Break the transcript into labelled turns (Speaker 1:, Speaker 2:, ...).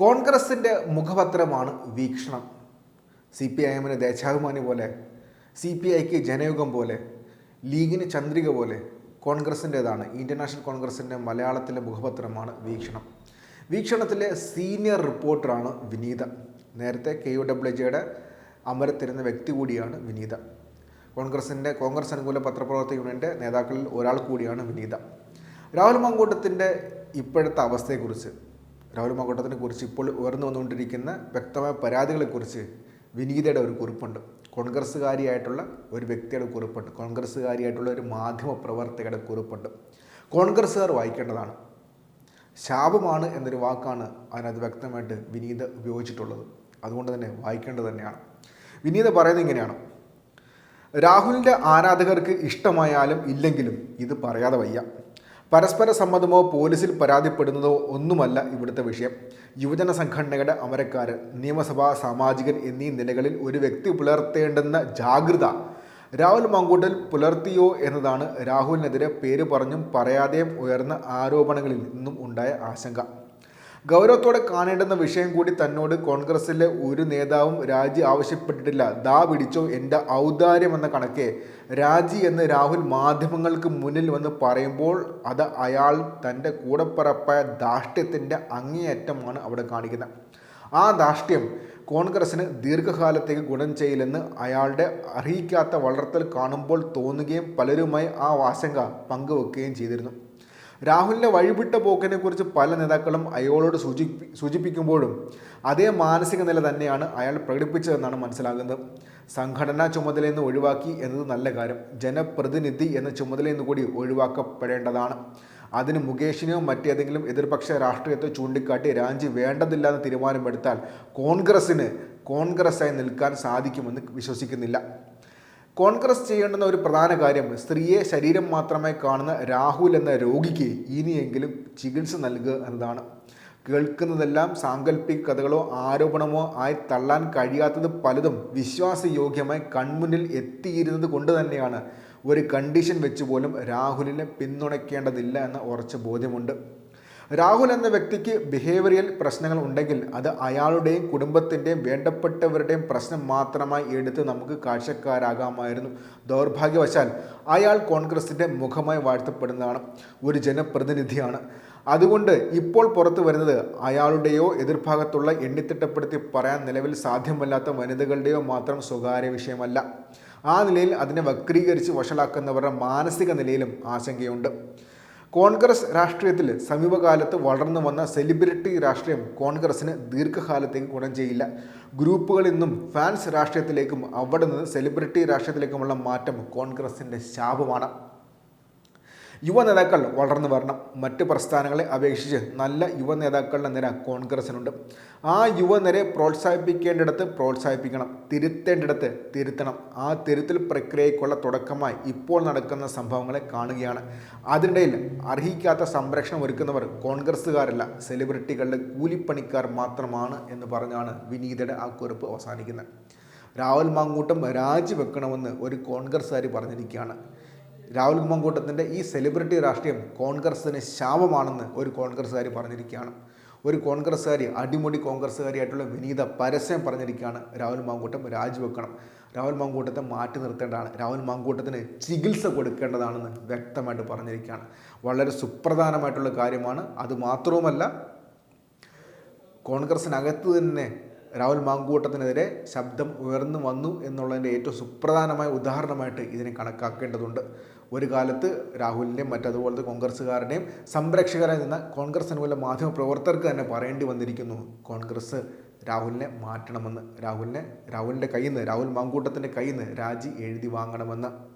Speaker 1: കോൺഗ്രസിന്റെ മുഖപത്രമാണ് വീക്ഷണം. C P I എമ്മിന് ദേശാഭിമാനി പോലെ സി പി ഐക്ക് ജനയുഗം പോലെ ലീഗിന് ചന്ദ്രിക പോലെ കോൺഗ്രസിന്റേതാണ് ഇന്ത്യൻ നാഷണൽ കോൺഗ്രസിന്റെ മലയാളത്തിലെ മുഖപത്രമാണ് വീക്ഷണം. വീക്ഷണത്തിലെ സീനിയർ റിപ്പോർട്ടറാണ് വിനീത. നേരത്തെ കെ യു ഡബ്ല്യു ജെയുടെ അമരത്തിരുന്ന വ്യക്തി കൂടിയാണ് വിനീത. കോൺഗ്രസിന്റെ കോൺഗ്രസ് അനുകൂല പത്രപ്രവർത്തക യൂണിയന്റെ നേതാക്കളിൽ ഒരാൾ കൂടിയാണ് വിനീത. രാഹുൽ മങ്കൂട്ടത്തിന്റെ ഇപ്പോഴത്തെ അവസ്ഥയെക്കുറിച്ച് രാഹുൽ മങ്കൂട്ടത്തിനെ കുറിച്ച് ഇപ്പോൾ ഉയർന്നു വന്നുകൊണ്ടിരിക്കുന്ന വ്യക്തമായ പരാതികളെക്കുറിച്ച് വിനീതയുടെ ഒരു കുറിപ്പുണ്ട്. കോൺഗ്രസ്സുകാരിയായിട്ടുള്ള ഒരു വ്യക്തിയുടെ കുറിപ്പുണ്ട്. കോൺഗ്രസ്സുകാരിയായിട്ടുള്ള ഒരു മാധ്യമ പ്രവർത്തകയുടെ കുറിപ്പുണ്ട്. കോൺഗ്രസ്സുകാർ വായിക്കേണ്ടതാണ്. ശാപമാണ് എന്നൊരു വാക്കാണ് അതിനകത്ത് വ്യക്തമായിട്ട് വിനീത ഉപയോഗിച്ചിട്ടുള്ളത്. അതുകൊണ്ട് തന്നെ വായിക്കേണ്ടത് തന്നെയാണ്. വിനീത പറയുന്നത് ഇങ്ങനെയാണ്. രാഹുലിന്റെ ആരാധകർക്ക് ഇഷ്ടമായാലും ഇല്ലെങ്കിലും ഇത് പറയാതെ വയ്യ. പരസ്പര സമ്മതമോ പോലീസിൽ പരാതിപ്പെടുന്നതോ ഒന്നുമല്ല ഇവിടുത്തെ വിഷയം. യുവജന സംഘടനകളുടെ അമരക്കാരൻ നിയമസഭാ സാമാജികൻ എന്നീ നിലകളിൽ ഒരു വ്യക്തി പുലർത്തേണ്ടുന്ന ജാഗ്രത രാഹുൽ മങ്കൂട്ടൽ പുലർത്തിയോ എന്നതാണ് രാഹുലിനെതിരെ പേര് പറഞ്ഞും പറയാതെയും ഉയർന്ന ആരോപണങ്ങളിൽ നിന്നും ഉണ്ടായ ആശങ്ക. ഗൗരവത്തോടെ കാണേണ്ടുന്ന വിഷയം കൂടി തന്നോട് കോൺഗ്രസിലെ ഒരു നേതാവും രാജി ആവശ്യപ്പെട്ടിട്ടില്ല. ദാ പിടിച്ചോ എന്റെ ഔദാര്യം എന്ന കണക്കെ. രാജി എന്ന് രാഹുൽ മാധ്യമങ്ങൾക്ക് മുന്നിൽ വന്ന് പറയുമ്പോൾ അത് അയാൾ തന്റെ കൂടപ്പറപ്പായ ധാഷ്ട്യത്തിന്റെ അങ്ങേയറ്റമാണ് അവിടെ കാണിക്കുന്നത്. ആ ധാഷ്ട്യം കോൺഗ്രസിന് ദീർഘകാലത്തേക്ക് ഗുണം ചെയ്യില്ലെന്ന് അയാളുടെ അറിയിക്കാത്ത വളർത്തൽ കാണുമ്പോൾ തോന്നുകയും പലരുമായി ആ ആശങ്ക പങ്കുവെക്കുകയും ചെയ്തിരുന്നു. രാഹുലിന്റെ വഴിവിട്ട പോക്കിനെ കുറിച്ച് പല നേതാക്കളും അയാളോട് സൂചി സൂചിപ്പിക്കുമ്പോഴും അതേ മാനസിക നില തന്നെയാണ് അയാൾ പ്രകടിപ്പിച്ചതെന്നാണ് മനസ്സിലാകുന്നത്. സംഘടനാ ചുമതലയിൽ നിന്ന് ഒഴിവാക്കി എന്നത് നല്ല കാര്യം. ജനപ്രതിനിധി എന്ന ചുമതലയിൽ നിന്ന് കൂടി ഒഴിവാക്കപ്പെടേണ്ടതാണ്. അതിന് മുകേഷിനെയോ മറ്റേതെങ്കിലും എതിർപക്ഷ രാഷ്ട്രീയത്തെ ചൂണ്ടിക്കാട്ടി രാജി വേണ്ടതില്ല എന്ന് തീരുമാനമെടുത്താൽ കോൺഗ്രസ്സിന് കോൺഗ്രസ്സായി നിൽക്കാൻ സാധിക്കുമെന്ന് വിശ്വസിക്കുന്നില്ല. കോൺഗ്രസ് ചെയ്യേണ്ടുന്ന ഒരു പ്രധാന കാര്യം സ്ത്രീയെ ശരീരം മാത്രമായി കാണുന്ന രാഹുൽ എന്ന രോഗിക്ക് ഇനിയെങ്കിലും ചികിത്സ നൽകുക എന്നതാണ്. കേൾക്കുന്നതെല്ലാം സാങ്കല്പിക കഥകളോ ആരോപണമോ ആയി തള്ളാൻ കഴിയാത്തത് പലതും വിശ്വാസയോഗ്യമായി കൺമുന്നിൽ എത്തിയിരുന്നത് കൊണ്ട് തന്നെയാണ്. ഒരു കണ്ടീഷൻ വെച്ച് പോലും രാഹുലിനെ പിന്തുണയ്ക്കേണ്ടതില്ല എന്ന ഉറച്ച ബോധ്യമുണ്ട്. രാഹുൽ എന്ന വ്യക്തിക്ക് ബിഹേവിയറൽ പ്രശ്നങ്ങൾ ഉണ്ടെങ്കിൽ അത് അയാളുടെയും കുടുംബത്തിന്റെയും വേണ്ടപ്പെട്ടവരുടെയും പ്രശ്നം മാത്രമായി എടുത്ത് നമുക്ക് കാഴ്ചക്കാരാകാമായിരുന്നു. ദൗർഭാഗ്യവശാൽ അയാൾ കോൺഗ്രസിന്റെ മുഖമായി വാഴ്ത്തപ്പെടുന്നതാണ് ഒരു ജനപ്രതിനിധിയാണ്. അതുകൊണ്ട് ഇപ്പോൾ പുറത്തു വരുന്നത് അയാളുടെയോ എതിർഭാഗത്തുള്ള എണ്ണിത്തിട്ടപ്പെടുത്തി പറയാൻ നിലവിൽ സാധ്യമല്ലാത്ത വനിതകളുടെയോ മാത്രം സ്വകാര്യ വിഷയമല്ല. ആ നിലയിൽ അതിനെ വക്രീകരിച്ച് വഷളാക്കുന്നവരുടെ മാനസിക നിലയിലും ആശങ്കയുണ്ട്. കോൺഗ്രസ് രാഷ്ട്രീയത്തിൽ സമീപകാലത്ത് വളർന്നു വന്ന സെലിബ്രിറ്റി രാഷ്ട്രീയം കോൺഗ്രസ്സിന് ദീർഘകാലത്തേക്ക് ഗുണം ചെയ്യില്ല. ഗ്രൂപ്പുകളിൽ നിന്നും ഫാൻസ് രാഷ്ട്രീയത്തിലേക്കും അവിടെ നിന്ന് സെലിബ്രിറ്റി രാഷ്ട്രീയത്തിലേക്കുമുള്ള മാറ്റം കോൺഗ്രസിന്റെ ശാപമാണ്. യുവ നേതാക്കൾ വളർന്നു വരണം. മറ്റ് പ്രസ്ഥാനങ്ങളെ അപേക്ഷിച്ച് നല്ല യുവ നേതാക്കളുടെ നിര കോൺഗ്രസിനുണ്ട്. ആ യുവനിരയെ പ്രോത്സാഹിപ്പിക്കേണ്ടിടത്ത് പ്രോത്സാഹിപ്പിക്കണം. തിരുത്തേണ്ടിടത്ത് തിരുത്തണം. ആ തിരുത്തൽ പ്രക്രിയയ്ക്കുള്ള തുടക്കമായി ഇപ്പോൾ നടക്കുന്ന സംഭവങ്ങളെ കാണുകയാണ്. അതിനിടയിൽ അർഹിക്കാത്ത സംരക്ഷണം ഒരുക്കുന്നവർ കോൺഗ്രസ്സുകാരല്ല സെലിബ്രിറ്റികളുടെ കൂലിപ്പണിക്കാർ മാത്രമാണ് എന്ന് പറഞ്ഞാണ് വിനീതയുടെ ആ കുറിപ്പ് അവസാനിക്കുന്നത്. രാഹുൽ മാങ്കൂട്ടം രാജിവെക്കണമെന്ന് ഒരു കോൺഗ്രസ്സുകാരി പറഞ്ഞിരിക്കുകയാണ്. രാഹുൽ കുമ്മൻകൂട്ടത്തിന്റെ ഈ സെലിബ്രിറ്റി രാഷ്ട്രീയം കോൺഗ്രസ്സിന് ശാപമാണെന്ന് ഒരു കോൺഗ്രസ്സുകാരി പറഞ്ഞിരിക്കുകയാണ്. ഒരു കോൺഗ്രസ്സുകാരി അടിമുടി കോൺഗ്രസ്സുകാരിയായിട്ടുള്ള വിനീത പരസ്യം പറഞ്ഞിരിക്കുകയാണ് രാഹുൽ മാങ്കൂട്ടം രാജിവെക്കണം. രാഹുൽ മാങ്കൂട്ടത്തെ മാറ്റി നിർത്തേണ്ടതാണ്. രാഹുൽ മാങ്കൂട്ടത്തിന് ചികിത്സ കൊടുക്കേണ്ടതാണെന്ന് വ്യക്തമായിട്ട് പറഞ്ഞിരിക്കുകയാണ്. വളരെ സുപ്രധാനമായിട്ടുള്ള കാര്യമാണ്. അതുമാത്രവുമല്ല കോൺഗ്രസിനകത്ത് തന്നെ രാഹുൽ മാങ്കൂട്ടത്തിനെതിരെ ശബ്ദം ഉയർന്നു വന്നു എന്നുള്ളതിന്റെ ഏറ്റവും സുപ്രധാനമായ ഉദാഹരണമായിട്ട് ഇതിനെ കണക്കാക്കേണ്ടതുണ്ട്. ഒരു കാലത്ത് രാഹുലിന്റെയും മറ്റതുപോലത്തെ കോൺഗ്രസ്സുകാരുടെയും സംരക്ഷകരായി നിന്ന കോൺഗ്രസ് അനുകൂല മാധ്യമ പ്രവർത്തകർക്ക് തന്നെ പറയേണ്ടി വന്നിരിക്കുന്നു കോൺഗ്രസ് രാഹുലിനെ മാറ്റണമെന്ന്. രാഹുലിനെ രാഹുലിന്റെ കയ്യിൽ നിന്ന് രാഹുൽ മാങ്കൂട്ടത്തിന്റെ കയ്യിൽ നിന്ന് രാജി എഴുതി വാങ്ങണമെന്ന്.